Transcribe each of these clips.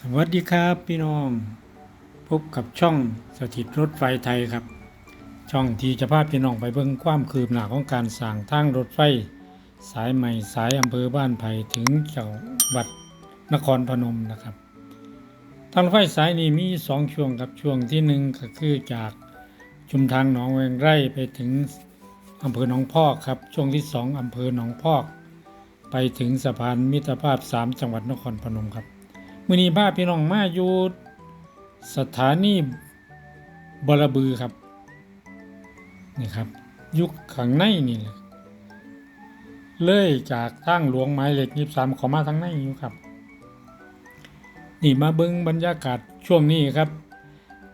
สวัสดีครับพี่น้อง พบกับช่องสถิตรถไฟไทยครับ ช่องที่จะพาพี่น้องไปเบิ่งความคืบหน้าของการสร้างทางรถไฟ สายใหม่สายอำเภอบ้านไผ่ถึงจังหวัดนครพนมนะครับ ทางรถไฟสายนี้มีสองช่วงครับช่วงที่หนึ่งก็คือจากชุมทางหนองแวงไร่ไปถึงอำเภอหนองพอกครับช่วงที่สองอำเภอหนองพอก ไปถึงสะพานมิตรภาพสามจังหวัดนครพนมครับ มือนี้พาพี่น้องมาอยู่สถานีบรบือครับนี่ครับ ยุคข้างในนี่เลยเลยจากทางหลวงหมายเลขยี่สามขอมาทางในอยู่ครับ นี่มาเบิ้งบรรยากาศช่วงนี้ครับ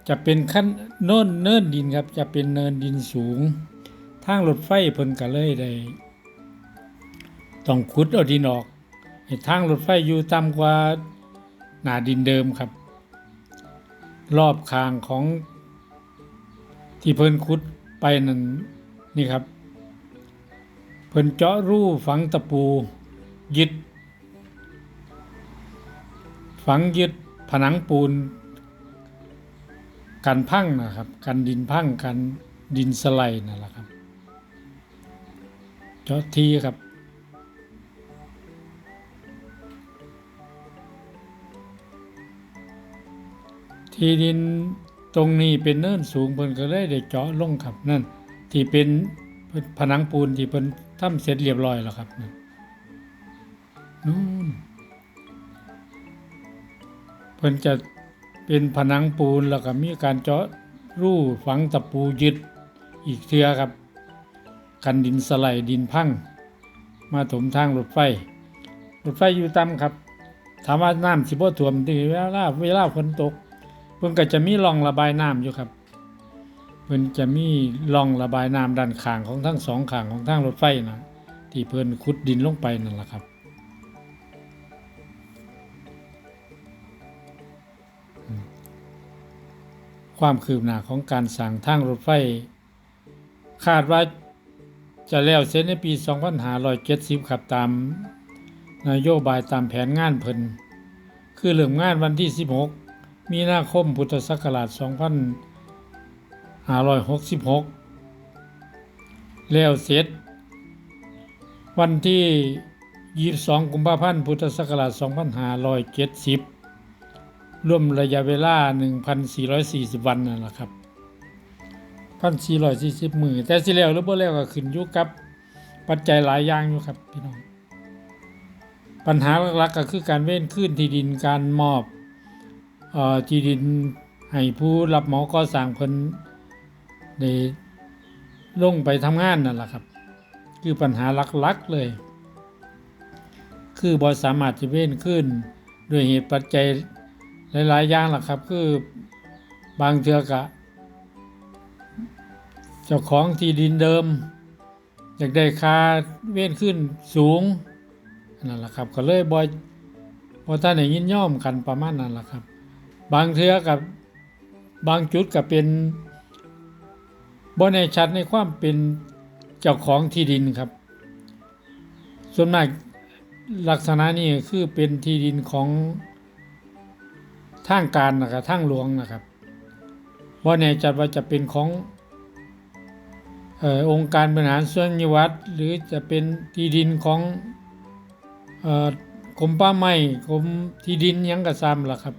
จะเป็นขั้นโน่นเนินดินครับ จะเป็นเนินดินสูง ทางรถไฟเพิ่นก็เลยได้ต้องขุดเอาดินออกให้ทางรถไฟอยู่ต่ำกว่า หนาดินเดิมครับ รอบคางของที่เพิ่นขุดไปนั่นนี่ครับ เพิ่นเจาะรูฝังตะปูยึด ฝังยึดผนังปูน กันพังนะครับ กันดินพังกันดินสไลด์นั่นแหละครับ เจาะทีครับ ที่ดินตรงนี้เป็นเนินสูงเพิ่นก็เลยได้เจาะลงครับนั่นที่เป็นผนังปูนที่เพิ่นทำเสร็จเรียบร้อยแล้วครับนั่นนู่นเพิ่นจะเป็นผนังปูนแล้วก็มีการเจาะรูฝังตะปูยึดอีกเทือครับ กันดินสไลด์ดินพังมาถมทางรถไฟรถไฟอยู่ต่ำครับ ถามว่าน้ำสิบ่ท่วมที่เวลาเวลาฝนตก พิ่นก็จะมีร่องระบายน้ำอยู่ครับเพิ่นจะมีร่องระบายน้ำด้านข้างของทั้งสองข้างของทางรถไฟนะที่เพิ่นขุดดินลงไปนั่นแหละครับความคืบหน้าของการสร้างทางรถไฟ คาดว่าจะแล้วเสร็จในปี 2570ครับตามนโยบายตามแผนงานเพิ่นคือเริ่มงานวันที่ 16 มีนาคมพุทธศักราช 2566 แล้วเสร็จ วันที่ 22 กุมภาพันธ์พุทธศักราช 2570 ร่วมระยะเวลา 1,440 วันนั่นแหละครับ 1,440 มือ แต่สิแล้วหรือบ่แล้วก็ขึ้นอยู่กับปัจจัยหลายอย่างอยู่ครับพี่น้อง ปัญหาหลักๆก็คือการเว้นขึ้นที่ดินการมอบ ที่ดินให้ผู้รับเหมาก่อสร้างเพิ่นได้ลงไปทำงานนั่นแหละครับ คือปัญหาหลักๆเลย คือบ่สามารถจะเว้นขึ้นด้วยเหตุปัจจัยหลายๆอย่างล่ะครับ คือบางเทือกะเจ้าของที่ดินเดิม อยากได้ค่าเว้นขึ้นสูงนั่นแหละครับ ก็เลยบ่บ่ท่านได้ยินย่อมกันประมาณนั้นล่ะครับ บางเทือกับบางจุดก็เป็นบ่ในชัดในความเป็นเจ้าของที่ดินครับ ส่วนมากลักษณะนี้คือเป็นที่ดินของทางการนะครับทางหลวงนะครับบ่แน่ใจว่าจะเป็นของเออองค์การบริหารส่วนจังหวัดหรือจะเป็นที่ดินของเอ่อกรมป่าไม้กรมที่ดินยังก็ซ้ำล่ะครับ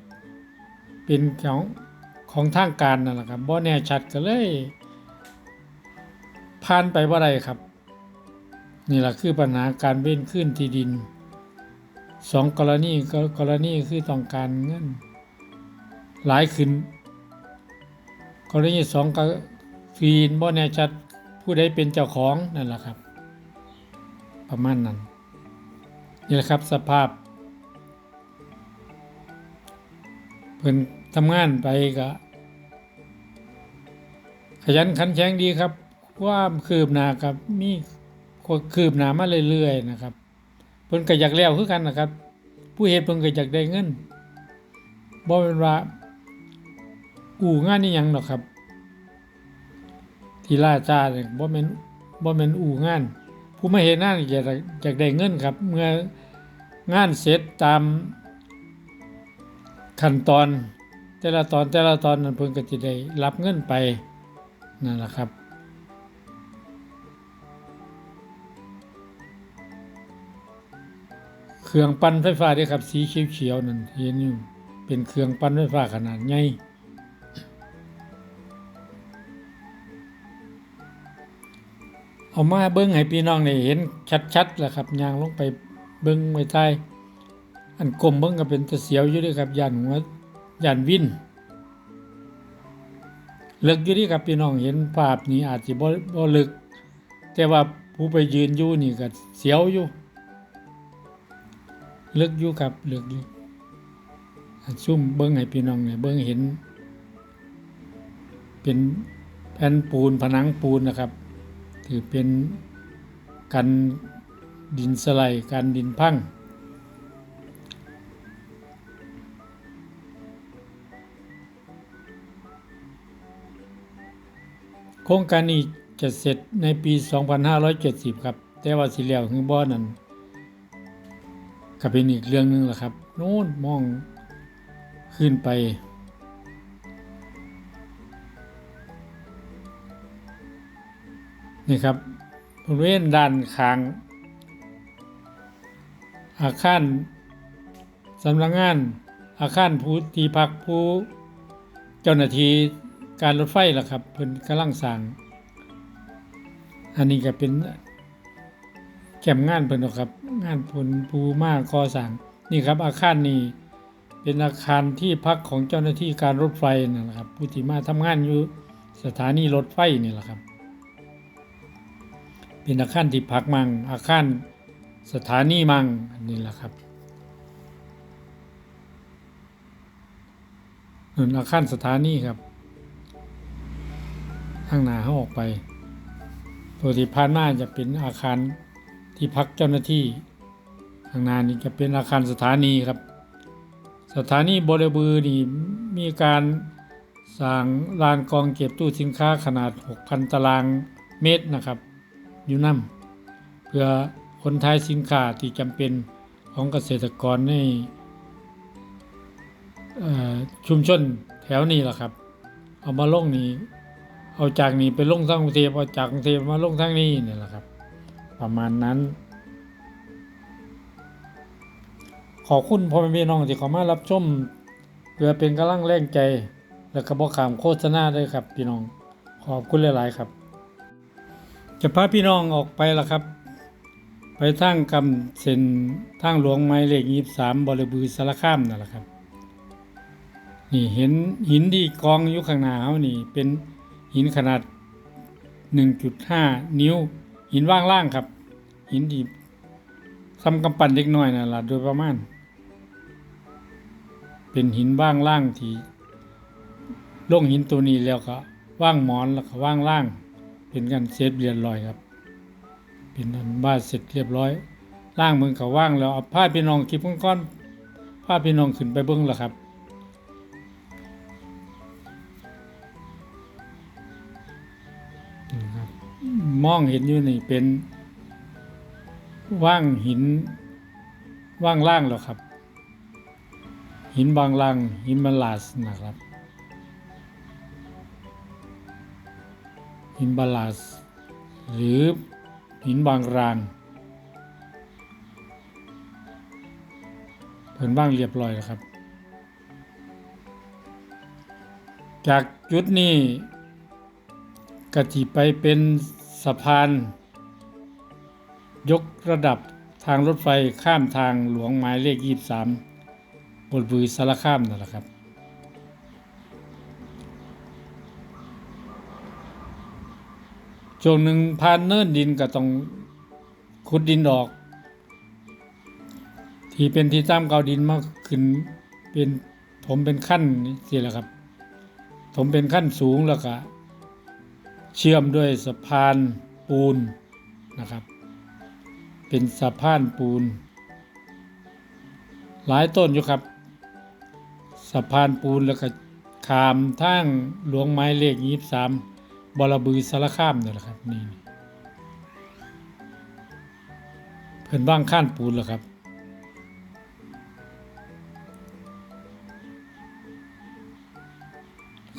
เป็นของของทางการนั่นแหละครับบ่แน่ชัดก็เลยผ่านไปบ่ได้ครับ นี่แหละคือปัญหาการเว้นขึ้นที่ดินสองกรณีก็กรณีคือต้องการเงินหลายขึ้น กรณีสองก็ฟีนบ่แน่ชัดผู้ใดเป็นเจ้าของนั่นแหละครับ ประมาณนั้นนี่แหละครับสภาพเพิ่น ทำงานไปก็ขยันขันแข็งดีครับความคืบหน้ากับมีคืบหน้ามาเรื่อยๆนะครับเพิ่นก็อยากแล้วคือกันนะครับ ผู้เฮ็ดเพิ่นก็อยากได้เงินบ่เป็นว่าอู่งานนี่ยังหรอกครับ ที่ล่าจ้าเนี่ยบ่แม่นบ่แม่นอู่งาน ผู้มาเฮ็ดงานอยากอยากได้เงินครับ เมื่องานเสร็จตามขั้นตอน แต่ละตอนแต่ละตอนนั้นเพิ่นก็จะได้รับเงินไปนั่นแหละครับเครื่องปั่นไฟฟ้าเด้ครับสีเขียวๆนั่นเห็นอยู่เป็นเครื่องปั่นไฟฟ้าขนาดใหญ่เอามาเบิ้งให้พี่น้องได้เห็นชัดๆแหละครับยางลงไปเบิ้งไว้ใต้อันกลมเบิ้งก็เป็นตะเสียวอยู่ด้วยครับย่านหัว ย่านวินเลึกอยู่เดีครับพี่น้องเห็นภาพนี้อาจจะบ่บ่ลึก แต่ว่าผู้ไปยืนอยู่นี่ก็เสียวอยู่เลิกอยู่ครับเลิกอยู่ซุ่มเบิ้งให้พี่น้องเนี่ยเบิ้งเห็น เป็นแผ่นปูนผนังปูนนะครับ ถือเป็นกันดินสไลด์กันดินพัง โครงการนี้จะเสร็จในปี 2570 ครับ แต่ว่าสิแล้วคือบ่อนั้นก็เป็นอีกเรื่องหนึ่งแหละครับโน่นมองขึ้นไป นี่ครับบริเวณด้านข้าง อาคารสำนักงานอาคารผู้ที่พักผู้เจ้าหน้าที่ การรถไฟล่ะครับเพิ่นกำลังสร้าง อันนี้ก็เป็นแคมงานเพิ่นะครับ งานผลภูมาก่อสร้างนี่ครับอาคารนี้เป็นอาคารที่พักของเจ้าหน้าที่การรถไฟนั่นแหละครับผู้ที่มาทำงานอยู่สถานีรถไฟนี่แหละครับ เป็นอาคารที่พักมังอาคารสถานีมังอันนี้แหละครับนั่นอาคารสถานีครับ ข้างหน้าเขาออกไป ตัวที่ผ่านมาจะเป็นอาคารที่พักเจ้าหน้าที่ข้างหน้านี้จะเป็นอาคารสถานีครับ สถานีบริบือนี่มีการสร้างลานกองเก็บตู้สินค้าขนาด 6,000 ตารางเมตรนะครับ อยู่นั่เพื่อคนไทยสินค้าที่จำเป็นของเกษตรกรในชุมชนแถวนี้แหละครับ เอามาลงนี้ เอาจากนี้ไปลงทางกรุงเทพเอาจากกรุงเทพมาลงทางนี้นี่แหละครับ ประมาณนั้น ขอคุณพ่อแม่พี่น้องที่เข้ามารับชมเพื่อเป็นกำลังแรงใจ และกระบอกขามโฆษณาด้วยครับพี่น้องขอบคุณหลาย ๆ ครับ จะพาพี่น้องออกไปละครับ ไปทางกำเส้นทางหลวงไม้เลขยี่สามบริบือสารคามนั่นแหละครับ นี่เห็นหินที่กองอยู่ข้างหน้าเขานี่เป็น หินขนาด 1.5 นิ้ว หินว่างล่างครับ หินที่ซ้ำกำปั้นเล็กน้อยนั่นละโดยประมาณ เป็นหินว่างล่างที่ลงหินตัวนี้แล้วก็ว่างหมอนแล้วก็ว่างล่าง เป็นกันเซฟเรียบร้อยครับ เป็นอันบ้านเสร็จเรียบร้อย ล่างมือเขาว่างแล้วเอาผ้าพี่น้องคลิปก้อนๆผ้าพี่น้องขึ้นไปเบิ้งแล้วครับ มองเห็นอยู่นี่เป็นว่างหินว่างล่างแล้วครับ หินบางล่างหินบาลาสนะครับ หินบาลาส หรือหินบางรางเพิ่นว่างเรียบร้อยแล้วครับ จากจุดนี้กติไปเป็น สะพาน ยกระดับทางรถไฟข้ามทางหลวงหมายเลข 23 บนบือสารคามนั่นแหละครับ ช่วงหนึ่งผ่านเนินดินก็ต้องขุดดินออก ที่เป็นที่ตั้มเกาดินมาขึ้นเป็นผมเป็นขั้นนี่สิแหละครับ ผมเป็นขั้นสูงแล้วก็ เชื่อมด้วยสะพานปูนนะครับ เป็นสะพานปูน หลายต้นอยู่ครับ สะพานปูนแล้วก็ขามทางหลวงไม้เลขยี่สามบรบือสารคามนี่แหละครับนี่เพิ่นบ้างข้านปูนแล้วครับ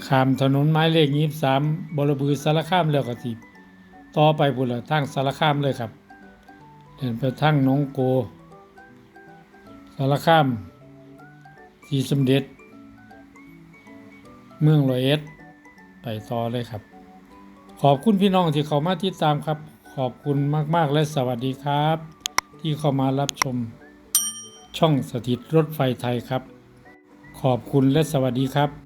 ข้ามถนนไม้เลขยี่สามบรบือสารคามแล้วก็สิต่อไปพุ่นละทางสารคามเลยครับ เดินไปทางหนองโก สารคามสีสมเด็จ เมืองรอยเอ็ดไปต่อเลยครับ ขอบคุณพี่น้องที่เข้ามาติดตามครับ ขอบคุณมาก ๆ และสวัสดีครับ ที่เข้ามารับชม ช่องสถิตรถไฟไทยครับ ขอบคุณและสวัสดีครับ